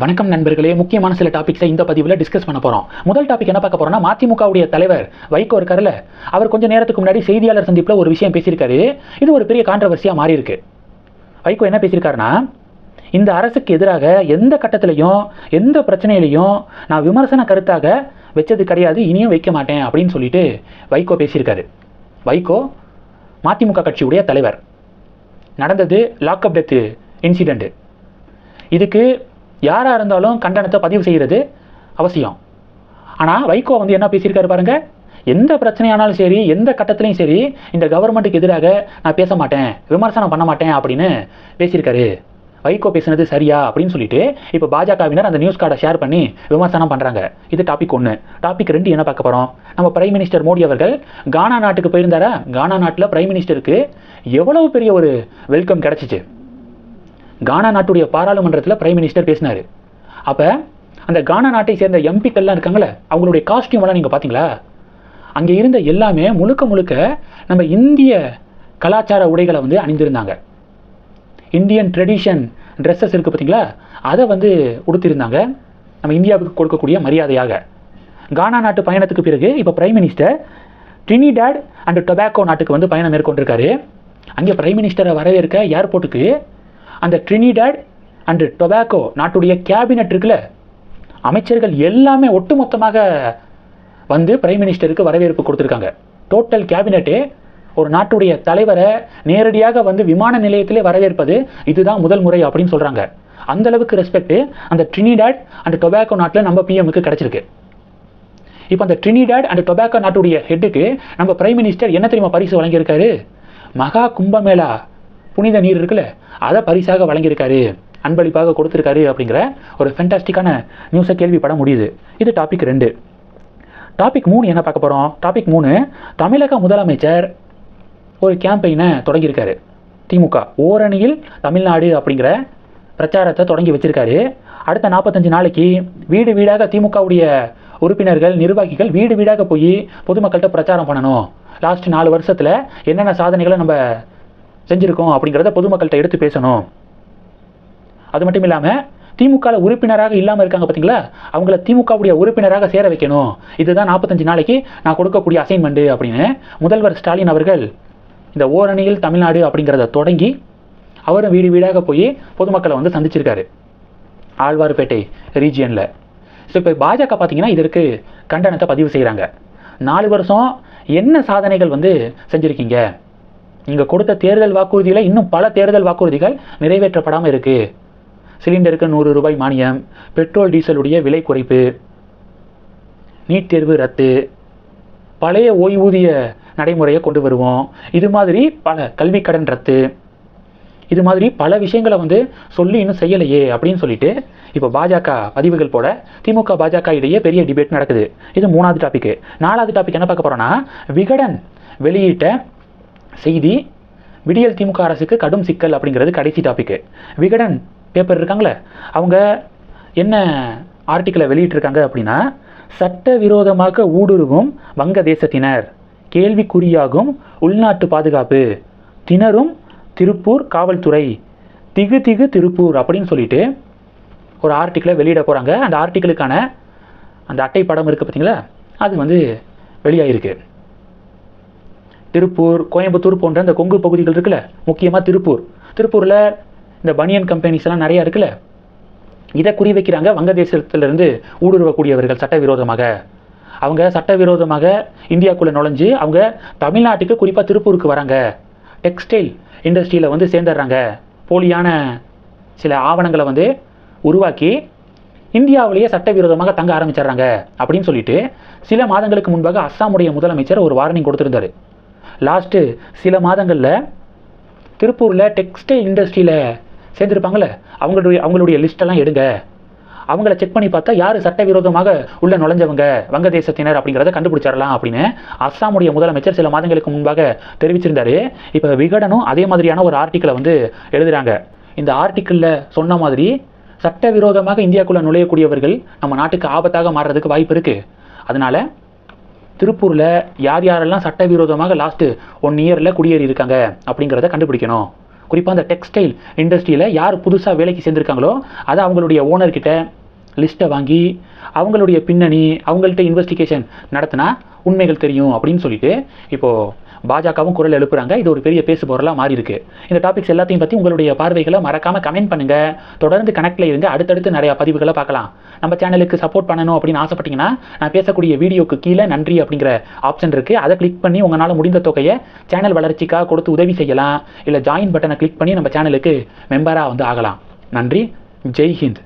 வணக்கம் நண்பர்களே முக்கியமான சில டாபிக்ஸை இந்த பதிவில் டிஸ்கஸ் பண்ண போகிறோம் முதல் டாபிக் என்ன பார்க்க போகிறோம்னா மதிமுகவுடைய தலைவர் வைகோ இருக்கார்ல அவர் கொஞ்ச நேரத்துக்கு முன்னாடி செய்தியாளர் சந்திப்பில் ஒரு விஷயம் பேசியிருக்காரு. இது ஒரு பெரிய கான்ட்ரவர்சியாக மாறி இருக்கு வைகோ என்ன பேசியிருக்காருன்னா இந்த அரசுக்கு எதிராக எந்த கட்டத்திலையும் எந்த பிரச்சனையிலையும் நான் விமர்சன கருத்தாக வச்சது கிடையாது இனியும் வைக்க மாட்டேன் அப்படின்னு சொல்லிட்டு வைகோ பேசியிருக்காரு. வைகோ மதிமுக கட்சியுடைய தலைவர். நடந்தது லாக்அப் டெத்து இன்சிடெண்ட்டு இதுக்கு யாராக இருந்தாலும் கண்டனத்தை பதிவு செய்கிறது அவசியம். ஆனால் வைகோ வந்து என்ன பேசியிருக்காரு பாருங்கள் எந்த பிரச்சனையானாலும் சரி எந்த கட்டத்துலையும் சரி இந்த கவர்மெண்ட்டுக்கு எதிராக நான் பேச மாட்டேன் விமர்சனம் பண்ண மாட்டேன் அப்படின்னு பேசியிருக்காரு. வைகோ பேசுனது சரியா அப்படின்னு சொல்லிட்டு இப்போ பாஜகவினர் அந்த நியூஸ் கார்டை ஷேர் பண்ணி விமர்சனம் பண்ணுறாங்க இது டாபிக் ஒன்று டாபிக் ரெண்டு என்ன பார்க்க போகிறோம் நம்ம பிரைம் மினிஸ்டர் மோடி அவர்கள் கானா நாட்டுக்கு போயிருந்தாரா? கானா நாட்டில் பிரைம் மினிஸ்டருக்கு எவ்வளவு பெரிய ஒரு வெல்கம் கிடச்சிச்சு. கானா நாட்டுடைய பாராளுமன்றத்தில் பிரைம் மினிஸ்டர் பேசினார். அப்போ அந்த கானா நாட்டை சேர்ந்த எம்பிக்கள்லாம் இருக்காங்களே அவங்களுடைய காஸ்டியூம் எல்லாம் நீங்கள் பார்த்தீங்களா அங்கே இருந்த எல்லாமே முழுக்க முழுக்க நம்ம இந்திய கலாச்சார உடைகளை வந்து அணிந்திருந்தாங்க. இந்தியன் ட்ரெடிஷன் ட்ரெஸ்ஸஸ் இருக்குது பார்த்தீங்களா அதை வந்து உடுத்திருந்தாங்க. நம்ம இந்தியாவுக்கு கொடுக்கக்கூடிய மரியாதையாக. கானா நாட்டு பயணத்துக்கு பிறகு இப்போ prime minister Trinidad and Tobago நாட்டுக்கு வந்து பயணம் மேற்கொண்டிருக்காரு. அங்கே பிரைம் மினிஸ்டரை வரவேற்க ஏர்போர்ட்டுக்கு அந்த ட்ரினிடாட் அண்டு டொபாக்கோ நாட்டுடைய கேபினட் இருக்குல்ல அமைச்சர்கள் எல்லாமே ஒட்டுமொத்தமாக வந்து பிரைம் மினிஸ்டருக்கு வரவேற்பு கொடுத்துருக்காங்க. டோட்டல் கேபினட்டே ஒரு நாட்டுடைய தலைவரை நேரடியாக வந்து விமான நிலையத்திலே வரவேற்பது இதுதான் முதல் முறை அப்படின்னு சொல்கிறாங்க அந்த அளவுக்கு ரெஸ்பெக்ட் அந்த ட்ரினிடாட் அண்ட் டொபாக்கோ நாட்டில் நம்ம பிஎம்க்கு கிடைச்சிருக்கு. இப்போ அந்த ட்ரினிடாட் அண்ட் டொபாக்கோ நாட்டுடைய ஹெட்டுக்கு நம்ம பிரைம் மினிஸ்டர் என்ன தெரியுமா பரிசு வழங்கியிருக்காரு? மகா கும்பமேளா. புனித நீர் இருக்குல்ல அதை பரிசாக வழங்கியிருக்காரு அன்பளிப்பாக கொடுத்துருக்காரு அப்படிங்கிற ஒரு ஃபென்டாஸ்டிக்கான நியூஸை கேள்விப்பட முடியுது. இது டாபிக் ரெண்டு. டாபிக் மூணு என்ன பார்க்க போகிறோம் டாபிக் மூணு தமிழக முதலமைச்சர் ஒரு கேம்பெயினை தொடங்கியிருக்காரு. திமுக ஓரணியில் தமிழ்நாடு அப்படிங்கிற பிரச்சாரத்தை தொடங்கி வச்சிருக்காரு. அடுத்த நாற்பத்தஞ்சு நாளைக்கு வீடு வீடாக திமுகவுடைய உறுப்பினர்கள் நிர்வாகிகள் வீடு வீடாக போய் பொதுமக்கள்கிட்ட பிரச்சாரம் பண்ணணும். லாஸ்ட் நாலு வருஷத்தில் என்னென்ன சாதனைகளை நம்ம செஞ்சுருக்கோம் அப்படிங்கிறத பொதுமக்கள்கிட்ட எடுத்து பேசணும். அது மட்டும் இல்லாமல் திமுகவில் உறுப்பினராக இல்லாமல் இருக்காங்க பார்த்தீங்களா அவங்கள திமுகவுடைய உறுப்பினராக சேர வைக்கணும். இதுதான் நாற்பத்தஞ்சு நாளைக்கு நான் கொடுக்கக்கூடிய அசைன்மெண்ட்டு அப்படின்னு முதல்வர் ஸ்டாலின் அவர்கள் இந்த ஓரணியில் தமிழ்நாடு அப்படிங்கிறத தொடங்கி அவரும் வீடு வீடாக போய் பொதுமக்களை வந்து சந்திச்சிருக்காரு. ஆழ்வார்பேட்டை ரீஜியனில் ஸோ இப்போ பாஜக பார்த்தீங்கன்னா இதற்கு கண்டனத்தை பதிவு செய்கிறாங்க நாலு வருஷம் என்ன சாதனைகள் வந்து செஞ்சுருக்கீங்க? இங்கே கொடுத்த தேர்தல் வாக்குறுதியில் இன்னும் பல தேர்தல் வாக்குறுதிகள் நிறைவேற்றப்படாமல் இருக்குது சிலிண்டருக்கு நூறு ரூபாய் மானியம் பெட்ரோல் டீசலுடைய விலை குறைப்பு நீட் தேர்வு ரத்து பழைய ஓய்வூதிய நடைமுறையை கொண்டு வருவோம். இது மாதிரி பல கல்வி கடன் ரத்து. இது மாதிரி பல விஷயங்களை வந்து சொல்லி இன்னும் செய்யலையே அப்படின்னு சொல்லிட்டு இப்போ பாஜக பதிவுகள் போல திமுக பாஜக இடையே பெரிய டிபேட் நடக்குது. இது மூணாவது டாபிக் நாலாவது டாபிக் என்ன பார்க்க போறோம்னா விகடன் வெளியிட்ட செய்தி விடியல் திமுக அரசுக்கு கடும் சிக்கல் அப்படிங்கிறது கடைசி டாபிக்கு விகடன் பேப்பர் இருக்காங்களே அவங்க என்ன ஆர்டிக்கலை வெளியிட்டிருக்காங்க அப்படின்னா சட்டவிரோதமாக ஊடுருவும் வங்கதேசத்தினர் கேள்விக்குறியாகும் உள்நாட்டு பாதுகாப்பு. திணறும் திருப்பூர் காவல்துறை. திகு திகு திருப்பூர் அப்படின்னு சொல்லிட்டு ஒரு ஆர்டிக்கிளை வெளியிட போகிறாங்க அந்த ஆர்டிக்கிளுக்கான அந்த அட்டை படம் இருக்குது பார்த்தீங்களா அது வந்து வெளியாகிருக்கு திருப்பூர் கோயம்புத்தூர் போன்ற இந்த கொங்கு பகுதிகள் இருக்குல்ல? முக்கியமாக திருப்பூர். திருப்பூரில் இந்த பனியன் கம்பெனிஸ் எல்லாம் நிறையா இருக்குல்ல? இதை குறி வைக்கிறாங்க வங்கதேசத்திலிருந்து ஊடுருவக்கூடியவர்கள் சட்டவிரோதமாக. அவங்க சட்டவிரோதமாக இந்தியாக்குள்ளே நுழைஞ்சு அவங்க தமிழ்நாட்டுக்கு குறிப்பாக திருப்பூருக்கு வராங்க. டெக்ஸ்டைல் இண்டஸ்ட்ரியில் வந்து சேர்ந்துடுறாங்க. போலியான சில ஆவணங்களை வந்து உருவாக்கி இந்தியாவிலேயே சட்டவிரோதமாக தங்க ஆரம்பிச்சிடுறாங்க அப்படின்னு சொல்லிட்டு சில மாதங்களுக்கு முன்பாக அஸ்ஸாமுடைய முதலமைச்சர் ஒரு வார்னிங் கொடுத்துருந்தாரு. லாஸ்ட்டு சில மாதங்களில் திருப்பூரில் டெக்ஸ்டைல் இண்டஸ்ட்ரியில் சேர்ந்துருப்பாங்களே அவங்களுடைய அவங்களுடைய லிஸ்ட்டெல்லாம் எடுங்க. அவங்கள செக் பண்ணி பார்த்தா யார் சட்டவிரோதமாக உள்ள நுழைஞ்சவங்க வங்கதேசத்தினர் அப்படிங்கிறத கண்டுபிடிச்சிடலாம் அப்படின்னு அஸ்ஸாமுடைய முதலமைச்சர் சில மாதங்களுக்கு முன்பாக தெரிவிச்சிருந்தாரு. இப்போ விகடனும் அதே மாதிரியான ஒரு ஆர்டிக்கிளை வந்து எழுதுகிறாங்க இந்த ஆர்டிக்கிளில் சொன்ன மாதிரி சட்டவிரோதமாக இந்தியாக்குள்ளே நுழையக்கூடியவர்கள் நம்ம நாட்டுக்கு ஆபத்தாக மாறுறதுக்கு வாய்ப்பு இருக்குது அதனால் திருப்பூரில் யார் யாரெல்லாம் சட்டவிரோதமாக லாஸ்ட்டு ஒன் இயரில் குடியேறி இருக்காங்க அப்படிங்கிறத கண்டுபிடிக்கணும். குறிப்பாக அந்த டெக்ஸ்டைல் இண்டஸ்ட்ரியில் யார் புதுசாக வேலைக்கு சேர்ந்துருக்காங்களோ அதை அவங்களுடைய ஓனர்கிட்ட லிஸ்ட்டை வாங்கி அவங்களுடைய பின்னணி அவங்கள்ட்ட இன்வெஸ்டிகேஷன் நடத்தினா உண்மைகள் தெரியும் அப்படின்னு சொல்லிட்டு இப்போது பாஜகவும் குரல் எழுப்புறாங்க. இது ஒரு பெரிய பேசு பொருளாக மாறி இருக்கு இந்த டாபிக்ஸ் எல்லாத்தையும் பற்றி உங்களுடைய பார்வைகளை மறக்காமல் கமெண்ட் பண்ணுங்க. தொடர்ந்து கனெக்டில் இருங்க. அடுத்தடுத்து நிறையா பதிவுகளை பார்க்கலாம். நம்ம சேனலுக்கு சப்போர்ட் பண்ணணும் அப்படின்னு ஆசைப்பட்டீங்கன்னா நான் பேசக்கூடிய வீடியோக்கு கீழே நன்றி அப்படிங்கிற ஆப்ஷன் இருக்குது அதை கிளிக் பண்ணி உங்களால் முடிந்த தொகையை சேனல் வளர்ச்சிக்காக கொடுத்து உதவி செய்யலாம். இல்லை ஜாயின் பட்டனை கிளிக் பண்ணி நம்ம சேனலுக்கு மெம்பராக வந்து ஆகலாம். நன்றி. ஜெய் ஹிந்த்.